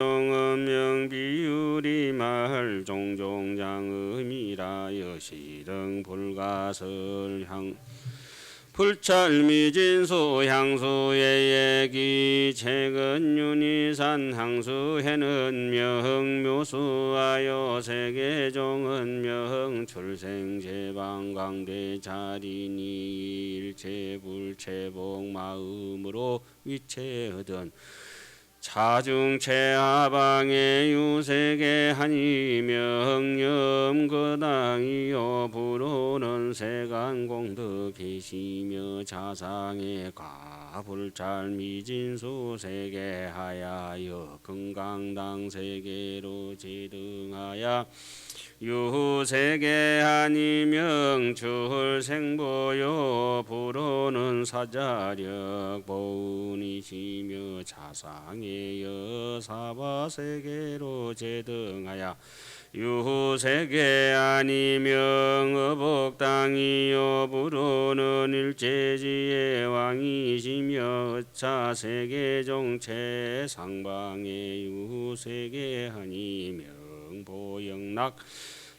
음명 비유리 말 종종장음이라 여시등 불가설 향 불찰미진수 향수의 얘기 최근 윤희산 향수해는 명묘수하여 세계종은 명 출생 제방 광대 자리니 일체 불체복 마음으로 위체하던 차중체 하방의 유세계 하니 명념 거당이요. 부로는 세간공덕 계시며 자상의 과불잘 미진수 세계하야여 건강당 세계로 제등하야 유세계 아니명 출생보요 부로는 사자력 보은이시며 자상의 여사바세계로 제등하야 유세계 아니명 어복당이요 부로는 일제지의 왕이시며 차세계 정체 상방의 유세계 아니명 보영락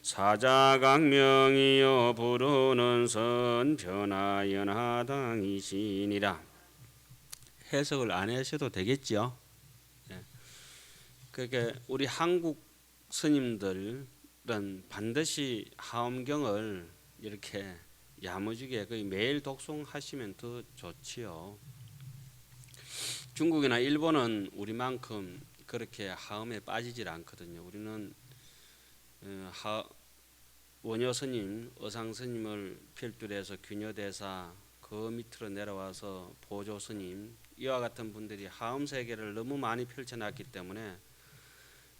사자강명이요 부르는 선 변화연하당이시니라 해석을 안 하셔도 되겠지요. 예. 그게 우리 한국 스님들은 반드시 하엄경을 이렇게 야무지게 거의 매일 독송하시면 더 좋지요. 중국이나 일본은 우리만큼 그렇게 하음에 빠지질 않거든요. 우리는 어, 하, 원효 스님, 어상 스님을 필두로 해서 균여 대사 그 밑으로 내려와서 보조 스님 이와 같은 분들이 하음 세계를 너무 많이 펼쳐놨기 때문에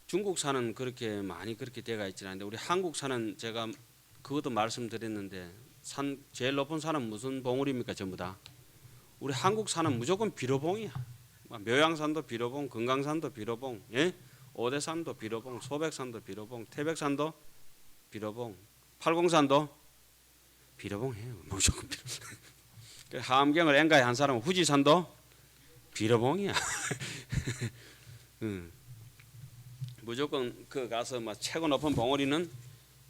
중국산은 그렇게 많이 그렇게 돼가 있지는 않는데 우리 한국산은 제가 그것도 말씀드렸는데 산 제일 높은 산은 무슨 봉우리입니까 전부 다? 우리 한국산은 무조건 비로봉이야. 묘양산도 비로봉 금강산도 비로봉 예 오대산도 비로봉 소백산도 비로봉 태백산도 비로봉 팔공산도 비로봉해요. 무조건 비로봉. 하암경을 앵가에 한 사람은 후지산도 비로봉이야. 응. 무조건 그 가서 막 최고 높은 봉우리는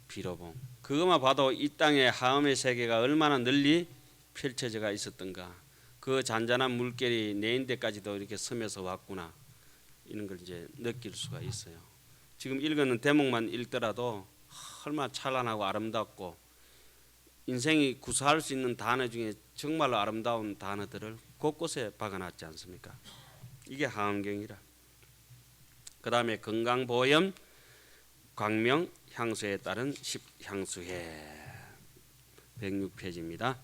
비로봉. 그것만 봐도 이 땅의 하음의 세계가 얼마나 널리 펼쳐져가 있었던가. 그 잔잔한 물결이 내인데까지도 이렇게 스며서 왔구나 이런 걸 이제 느낄 수가 있어요. 지금 읽는 대목만 읽더라도 얼마나 찬란하고 아름답고 인생이 구사할 수 있는 단어 중에 정말로 아름다운 단어들을 곳곳에 박아놨지 않습니까? 이게 하암경이라. 그 다음에 건강보험, 광명, 향수에 따른 십향수회 106페이지입니다.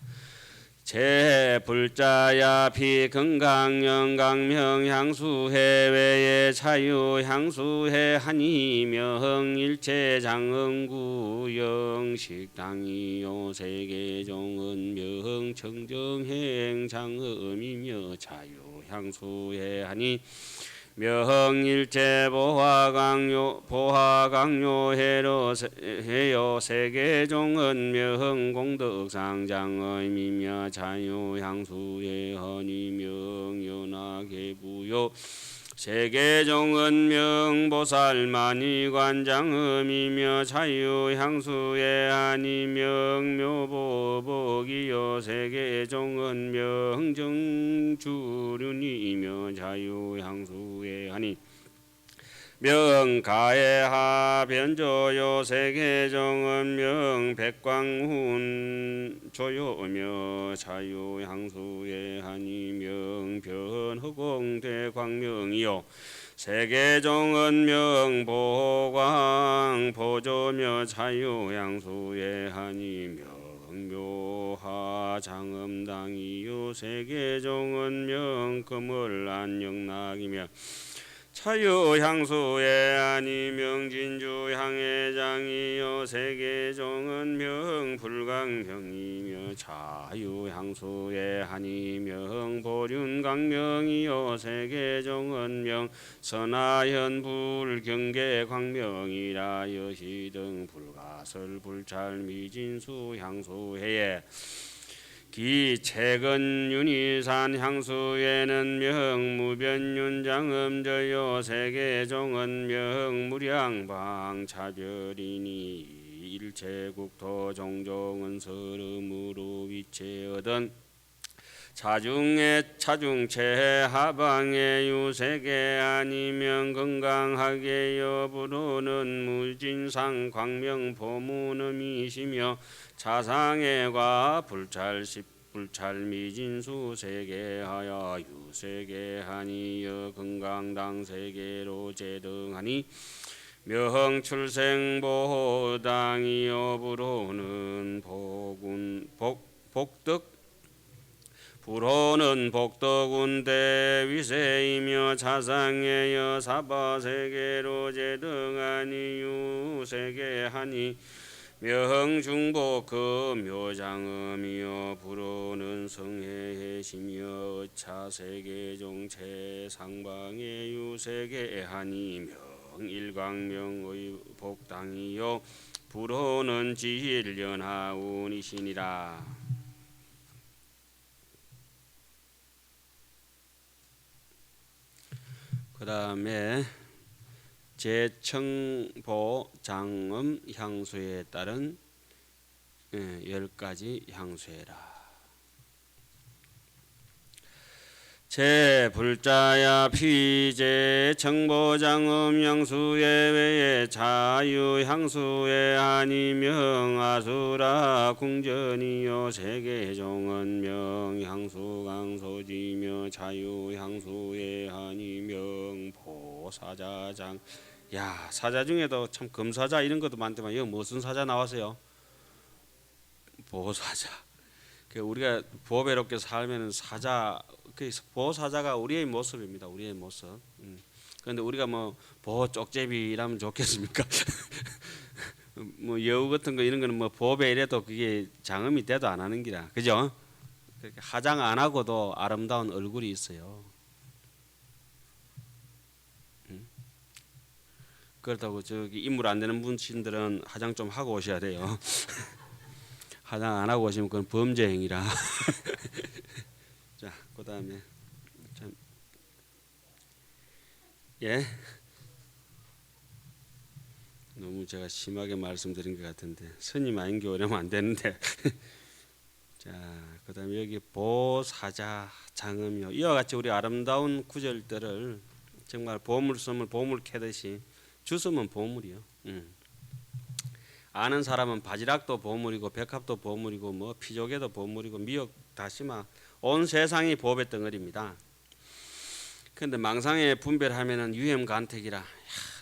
제불자야 비건강 영강명 향수해외의 자유 향수해 한이명 일체 장흥구영 식당이요 세계종은 명 청정행 장음이며 자유 향수해 하니 명일체 보화강요 보화강요 해로 해요. 세계종은 명공덕상장의미며 자유향수의 허니 명 연하계부요 세계종은 명보살만이 관장음이며 자유향수의 아니명 묘보복이요 세계종은 명정주륜이며 자유향수의 아니 명가해하 변조요 세계정은 명백광훈 조요며 자유향수의 한이명 변허공대 광명이요. 세계정은 명보광 보조며 자유향수의 한이명 묘하 장음당이요. 세계정은 명금을 안영락이며 차유향수의 아니 명 진주 향해장이요 세계종은 명불강경이며 차유향수의 한이명 보륜강명이요 세계종은 명 선하현 불경계광명이라 여시등 불가설 불찰 미진수 향수해에 기 최근 윤희산 향수에는 명무변윤장음저요 세계종은 명무량방 차별이니 일체국토 종종은 서름으로 위치하던 차중에 차중체 하방에 유세계 아니면 건강하게 여부로는 무진상 광명 보문음이시며 차상해과 불찰십 불찰 미진수 세계하여 유세계하니여 건강당 세계로 제등하니 명출생보호당이여 부로는 복운 복 복덕 불호는 복덕운대 위세이며 차상해여 사바세계로 제등하니 유세계하니 명중복 그 묘장음이여 불호는 성해해시며 차세계종 최상방의 유세계하니 명일광명의 복당이요 불호는 지일연하운이시니라 그 다음에 제청보 장음 향수에 따른 예, 열 가지 향수해라. 제 불자야 피제 청보장음 향수에 외에 자유 향수에 아니명 아수라 궁전이요 세계종은 명 향수 강소지며 자유 향수에 아니명 보사자장 야 사자 중에도 참 금사자 이런 것도 많지만 이거 무슨 사자 나왔어요? 보사자. 그 우리가 보배롭게 살면은 사자 그 보사자가 우리의 모습입니다. 우리의 모습. 음. 그런데 우리가 뭐 보호 쪽제비라면 좋겠습니까? 뭐 여우 같은 거 이런 거는 뭐 보배 이래도 그게 장음이 돼도 안 하는 기라. 그죠? 그렇게 화장 안 하고도 아름다운 얼굴이 있어요. 음. 그렇다고 저기 인물 안 되는 분신들은 화장 좀 하고 오셔야 돼요. 화장 안 하고 오시면 그건 범죄 행위라. 자, 그다음에 참 예. 너무 제가 심하게 말씀드린 것 같은데 스님 아닌 게 오려면 안 되는데. 자, 그다음에 여기 보사자 장음이요. 이와 같이 우리 아름다운 구절들을 정말 보물섬을 보물 캐듯이 주스면 보물이요. 음. 아는 사람은 바지락도 보물이고 백합도 보물이고 뭐 피조개도 보물이고 미역 다시마 온 세상이 보배 덩어리입니다. 그런데 망상에 분별하면은 유hem 간택이라 야,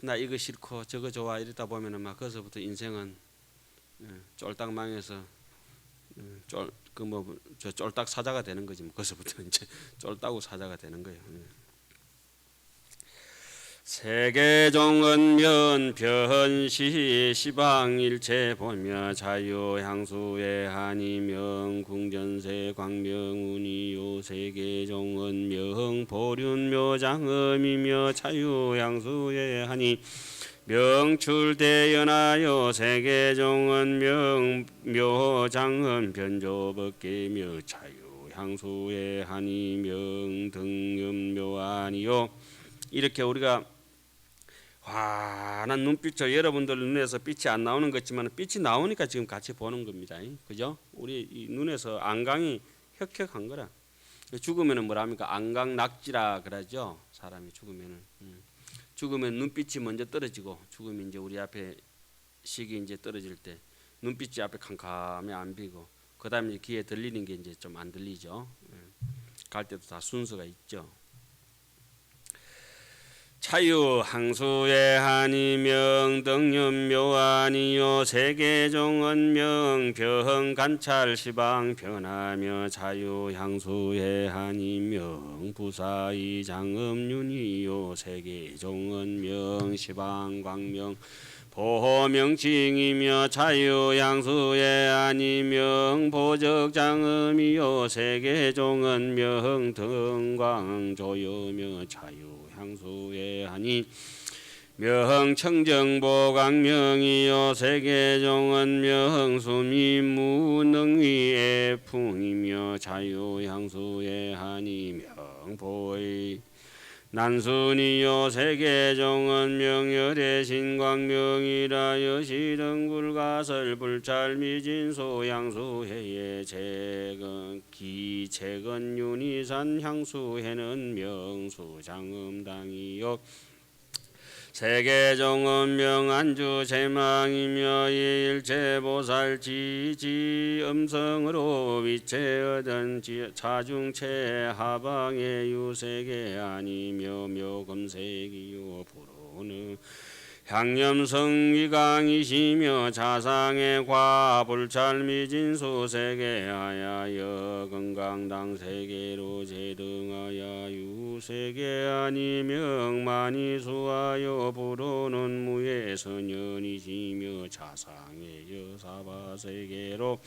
나 이거 싫고 저거 좋아 이러다 보면은 막 거기서부터 인생은 예, 쫄딱 망해서 쫄 그 뭐 저 쫄딱 사자가 되는 거지 뭐 거기서부터 이제 쫄따구 사자가 되는 거예요. 예. 세계종은 변시 시방일체 보며 자유향수의 한이명 궁전세 광명운이요 세계종은 명 보륜묘장음이며 자유향수의 한이 명출대연하여 세계종은 명 묘장음 변조법계며 자유향수의 한이 명 등음묘안이요 이렇게 우리가 환한 눈빛으로 여러분들 눈에서 빛이 안 나오는 것지만 빛이 나오니까 지금 같이 보는 겁니다. 그죠? 우리 이 눈에서 안강이 혁혁한 거라. 죽으면은 뭐랍니까? 안강 낙지라 그러죠. 사람이 죽으면은 음. 죽으면 눈빛이 먼저 떨어지고 죽으면 이제 우리 앞에 식이 이제 떨어질 때 눈빛이 앞에 캄캄해 안 비고 그다음에 귀에 들리는 게 이제 좀 안 들리죠. 갈 때도 다 순서가 있죠. 차유 항수의 한이명 등념묘안이요 세계종언명 병 간찰 시방 변하며 자유 향수의 한이명 부사이 장음윤이요 세계종언명 시방 광명 보호명칭이며 자유향수의 아니명 보적장음이요 세계종언명 등광조여며 자유 향수에 하니 명청정보강명이요 세계종은 명수미 무능위의 풍이며 자유향수의 한이 명보의 난순이 요 세계종은 명열의 신광명이라 여시등 불가설 불찰미진 소 양수해의 재건 기재건 윤희산 향수해는 명수장음당이요 세계종은 명안주 제망이며 일체보살 지지 음성으로 위체 얻은 지- 자중체 하방의 유세계 아니며 묘금색이요 부르는 향념성 위강이시며 자상의 과불찰미진수 세계하여 건강당 세계로 제등하여 유세계 아니명 많이 수하여 부르는 무예 선연이시며 자상의 여사바 세계로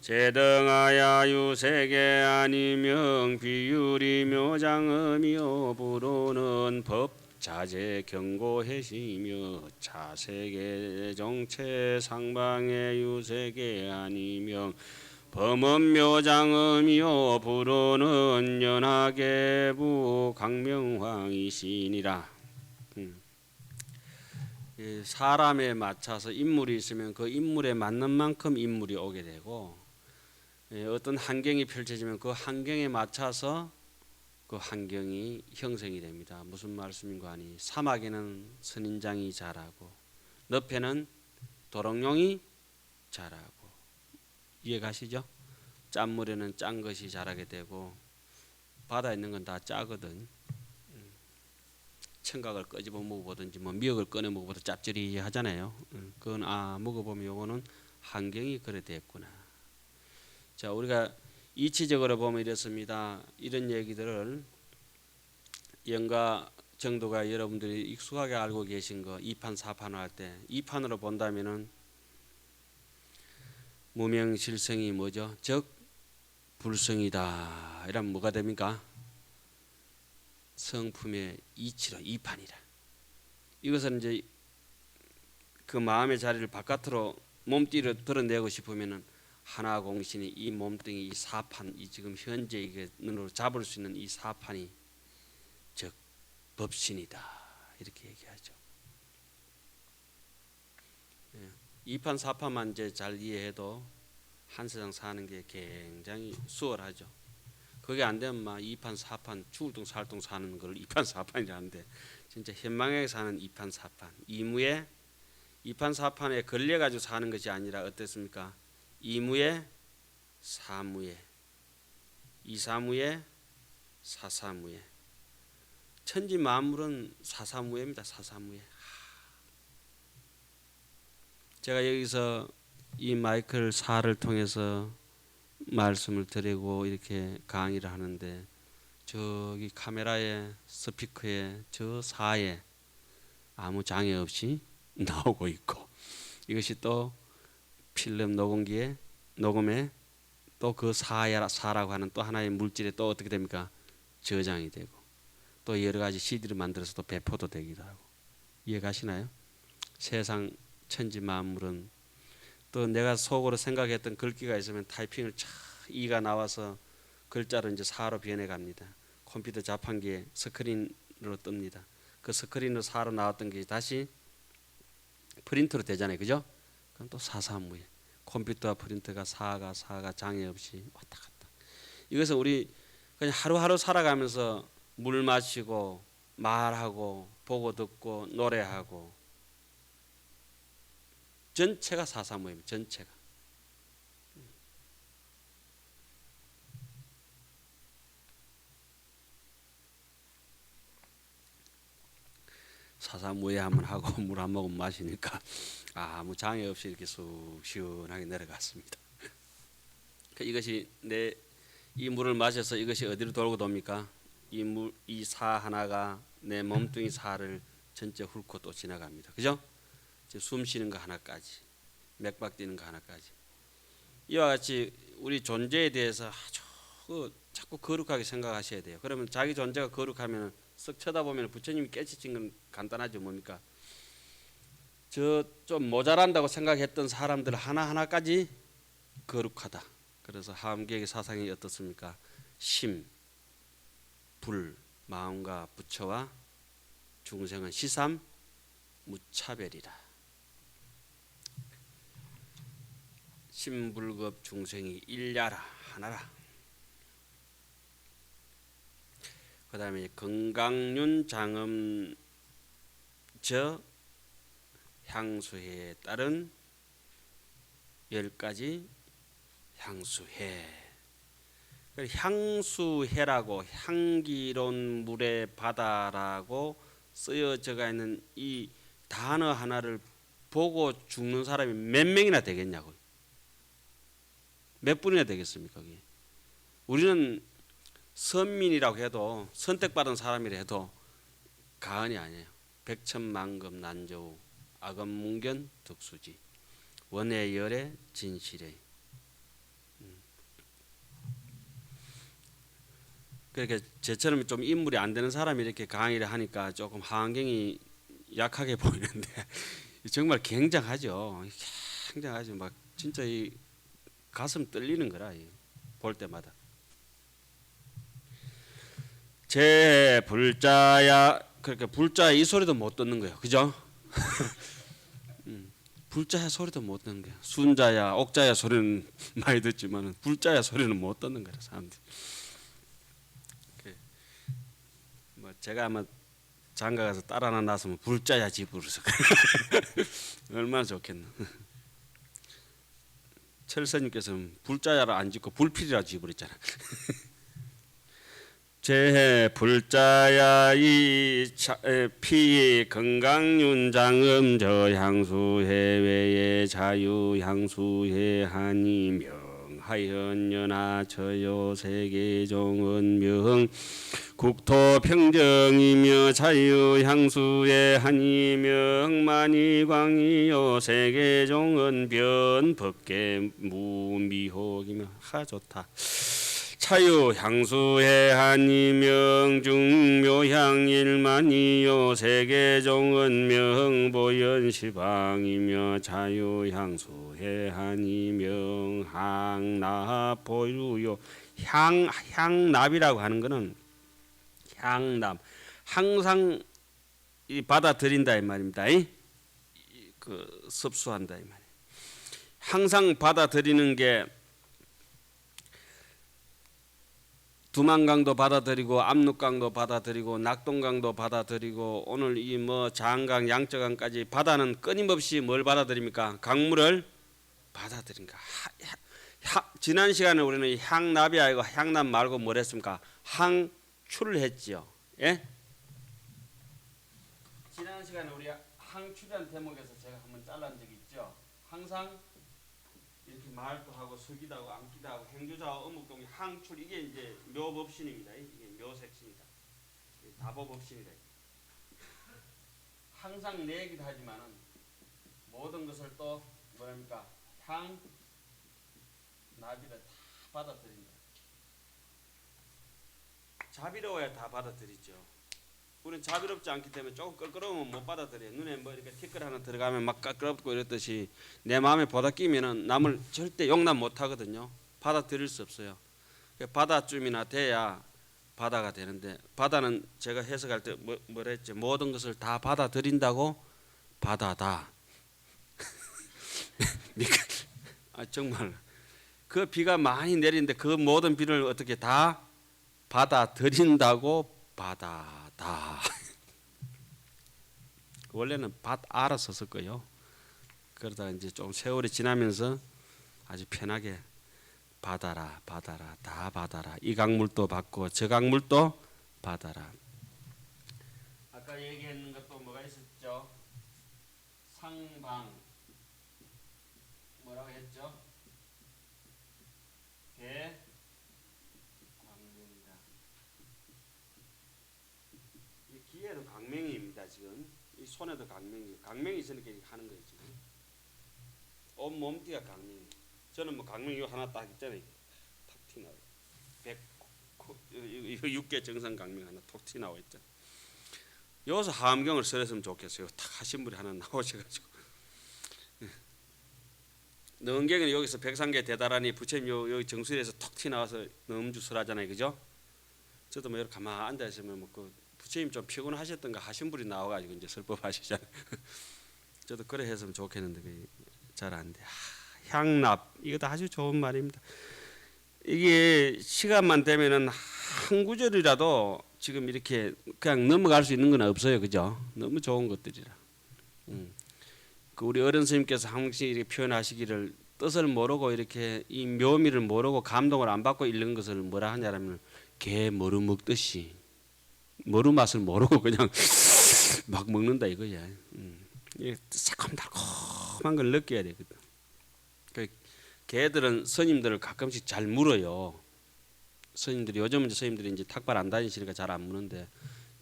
제등하야 유세계 아니명 비율이 묘장음이요 부르는 법 자제 경고해시며 자세계 정체 상방의 유세계 아니명 범은 묘장음이요 부르는 연하계부 강명황이시니라 음. 이 사람에 맞춰서 인물이 있으면 그 인물에 맞는 만큼 인물이 오게 되고 예, 어떤 환경이 펼쳐지면 그 환경에 맞춰서 그 환경이 형성이 됩니다. 무슨 말씀인가 하니 사막에는 선인장이 자라고 늪에는 도롱뇽이 자라고 이해 가시죠? 짠물에는 짠 것이 자라게 되고 바다에 있는 건 다 짜거든. 음. 청각을 끄집어 먹어보든지 뭐 미역을 꺼내 먹어보도 짭조리 하잖아요. 음, 그건 아 먹어보면 요거는 환경이 그래 됐구나. 자 우리가 이치적으로 보면 이렇습니다. 이런 얘기들을 영가 정도가 여러분들이 익숙하게 알고 계신 거 2판 4판 할때 2판으로 본다면은 무명실성이 뭐죠? 적 불성이다. 이러면 뭐가 됩니까? 성품의 이치로 2판이라. 이것은 이제 그 마음의 자리를 바깥으로 몸띠로 드러내고 싶으면은 하나 공신이 이 몸뚱이 이 사판 이 지금 현재 이게 눈으로 잡을 수 있는 이 사판이 즉 법신이다 이렇게 얘기하죠. 예, 이판 사판만 이제 잘 이해해도 한 세상 사는 게 굉장히 수월하죠. 그게 안 되면 막 이판 사판 죽을둥 살둥 사는 걸 이판 사판이라는데 진짜 현망하게 사는 이판 사판 이무에 이판 사판에 걸려 가지고 사는 것이 아니라 어떻습니까? 이무에 사무에 이사무에 사사무에 천지 만물은 사사무에입니다. 사사무에. 제가 여기서 이 마이크를 사를 통해서 말씀을 드리고 이렇게 강의를 하는데 저기 카메라에 스피커에 저 사에 아무 장애 없이 나오고 있고 이것이 또 필름 녹음기에 녹음에 또 그 사야 사라고 하는 또 하나의 물질에 또 어떻게 됩니까? 저장이 되고 또 여러 가지 CD를 만들어서 또 배포도 되기도 하고 이해 가시나요? 세상 천지 만물은 또 내가 속으로 생각했던 글귀가 있으면 타이핑을 차 이가 나와서 글자로 이제 사로 변해 갑니다. 컴퓨터 자판기에 스크린으로 뜹니다. 그 스크린으로 사로 나왔던 게 다시 프린터로 되잖아요. 그죠? 그럼 또 사사무예. 컴퓨터와 프린터가 사가 사가 장애 없이 왔다 갔다. 이것은 우리 그냥 하루하루 살아가면서 물 마시고 말하고 보고 듣고 노래하고 전체가 사사무예입니다. 전체가. 사사무예 한번 하고 물 한 모금 마시니까 아무 장애 없이 이렇게 쑥 시원하게 내려갔습니다. 그 이것이 내 이 물을 마셔서 이것이 어디로 돌고 돕니까? 이 물 이 사 하나가 내 몸뚱이 살을 전체 훑고 또 지나갑니다. 그죠? 숨 쉬는 거 하나까지 맥박 뛰는 거 하나까지 이와 같이 우리 존재에 대해서 아주 그 자꾸 거룩하게 생각하셔야 돼요. 그러면 자기 존재가 거룩하면 쓱 쳐다보면 부처님이 깨치친 건 간단하죠 뭡니까? 저 좀 모자란다고 생각했던 사람들 하나 하나까지 거룩하다. 그래서 하암계의 사상이 어떻습니까? 심, 불, 마음과 부처와 중생은 시삼 무차별이라. 심불급 중생이 일야라 하나라. 그다음에 건강윤 장음 저 향수회에 따른 열 가지 향수회. 그 향수회라고 향기로운 물의 바다라고 쓰여져가 있는 이 단어 하나를 보고 죽는 사람이 몇 명이나 되겠냐고. 몇 분이나 되겠습니까? 그게? 우리는 선민이라고 해도 선택받은 사람이라 해도 가언이 아니에요. 백천만금 난저우 악언문견 득수지 원의 열의 진실의 음. 그렇게 제처럼 좀 인물이 안 되는 사람이 이렇게 강의를 하니까 조금 환경이 약하게 보이는데 정말 굉장하죠. 굉장하죠. 막 진짜 이 가슴 떨리는 거라 이볼 때마다. 제 불자야 그렇게 불자 이 소리도 못 듣는 거예요. 그죠? 음, 불자야 소리도 못 듣는 거예요. 순자야 옥자야 소리는 많이 듣지만은 불자야 소리는 못 듣는 거예요. 사람들. 그, 뭐 제가 아마 장가 가서 딸 하나 낳았으면 불자야 집으로서 얼마나 좋겠나. 철사님께서는 불자야를 안 짓고 불필이라 지어버렸잖아. 제 불자야 이 피 건강윤장음 저 향수 해외의 자유 향수 해 하니 명하연연하 저요 세계종은 명 국토 평정이며 자유 향수의 한이 명 만이 광이요 세계종은 변 법계 무미혹이며 하 좋다. 차유 향수의 한이명 중묘향 일만이요 세계종은 명보연 시방이며 자유 향수의 한이명 항납 보유요 향 향납이라고 하는 것은 향납 항상 이 받아들인다 이 말입니다. 이, 이, 그 섭수한다 이 말. 항상 받아들이는 게 두만강도 받아들이고 압록강도 받아들이고 낙동강도 받아들이고 오늘 이 뭐 장강 양저강까지 바다는 끊임없이 뭘 받아들입니까? 강물을 받아들인가. 지난 시간에 우리는 향납이 아니고 향납 말고 뭘 했습니까? 항출을 했지요. 예? 지난 시간에 우리 항출이라는 대목에서 제가 한번 잘란 적이 있죠. 항상 말도 하고 서기도 하고 앉기도 하고 행주자와 어묵동이 항출 이게 이제 묘법신입니다. 이게 묘색신이다. 다법법신이다. 항상 내 얘기도 하지만은 모든 것을 또 뭐랍니까 향 나비를 다 받아들인다. 자비로워야 다 받아들이죠. 우리는 자비롭지 않기 때문에 조금 껄끄러우면 못 받아들여요. 눈에 뭐 이렇게 티끌 하나 들어가면 막 껄끄럽고 이랬듯이 내 마음에 보다 끼면은 남을 절대 용납 못 하거든요. 받아들일 수 없어요. 바다쯤이나 돼야 바다가 되는데 바다는 제가 해석할 때 뭐, 했죠? 모든 것을 다 받아들인다고 바다다. 아 정말 그 비가 많이 내리는데 그 모든 비를 어떻게 다 받아들인다고 바다 다. 원래는 밭쓸 거예요. 그러다 이제 좀 세월이 지나면서 아주 편하게 받아라, 받아라, 다 받아라. 이 강물도 받고 저 강물도 받아라. 아까 얘기했는 것도 뭐가 있었죠? 상방 뭐라고 했죠? 배 광명이다. 이 기에도 강명입니다 지금. 이 손에도. 강명이 있으니까 이렇게 하는 거예요 지금. 온 몸띠가 강명이. 저는 뭐 강명이 하나 딱 있잖아요. 탁 튀나와. 백 육개 정상 강명 하나 톡 튀나와 있죠. 여기서 하암경을 써냈으면 좋겠어요. 탁 하신 분이 하나 나오셔가지고. 능경은 여기서 백상계 대다라니 부처님 요, 여기 정수리에서 톡 튀나와서 넘주 설하잖아요, 그죠? 저도 뭐 이렇게 가만 앉아 있으면 뭐그 부처님 좀 피곤하셨던가 하신 분이 나와가지고 이제 설법하시잖아요. 저도 그래 했으면 좋겠는데 잘 안 돼. 아, 향납 이것도 아주 좋은 말입니다. 이게 시간만 되면은 한 구절이라도 지금 이렇게 그냥 넘어갈 수 있는 건 없어요, 그죠? 너무 좋은 것들이라. 음. 그 우리 어른 스님께서 항상 이렇게 표현하시기를 뜻을 모르고 이렇게 이 묘미를 모르고 감동을 안 받고 읽는 것을 뭐라 하냐면 개 머루 먹듯이 머루 맛을 모르고 그냥 막 먹는다 이거야. 음. 새콤달콤한 걸 느껴야 되거든. 그 개들은 스님들을 가끔씩 잘 물어요. 스님들이 요즘은 이제 스님들이 이제 탁발 안 다니시니까 잘 안 무는데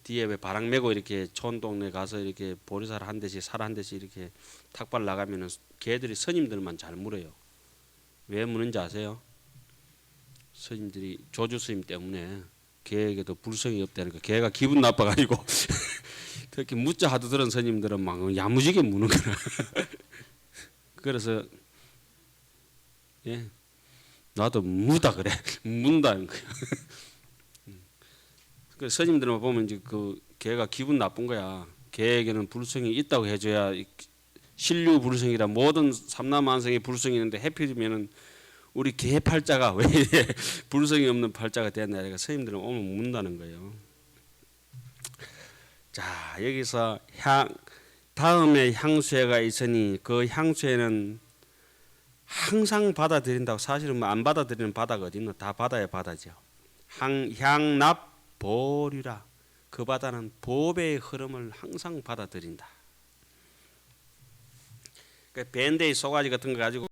뒤에 왜 바람 메고 이렇게 촌 동네 가서 이렇게 보리살 한 대씩 살 한 대씩 이렇게 탁발 나가면은 개들이 스님들만 잘 물어요. 왜 무는지 아세요? 스님들이 조주 스님 때문에 개에게도 불성이 없다니까 개가 기분 나빠가지고 그렇게 묻자 하도 들은 스님들은 막 야무지게 무는 거라. 그래서 예 나도 무다 그래 문다는 거야. 그 스님들만 보면 이제 그 개가 기분 나쁜 거야. 개에게는 불성이 있다고 해줘야 이 신류 불성이라 모든 삼라만성의 불성이 있는데 해필이면은 우리 개 팔자가 왜 불성이 없는 팔자가 됐나 그러니까 스님들은 오면 묻는다는 거예요. 자 여기서 향 다음에 향수회가 있으니 그 향수회는 항상 받아들인다고 사실은 뭐안 받아들이는 바다가 어디 있나 다 바다의 바다죠. 향 향납 보류라 그 바다는 보배의 흐름을 항상 받아들인다. 그 밴드의 소가지 같은 거 가지고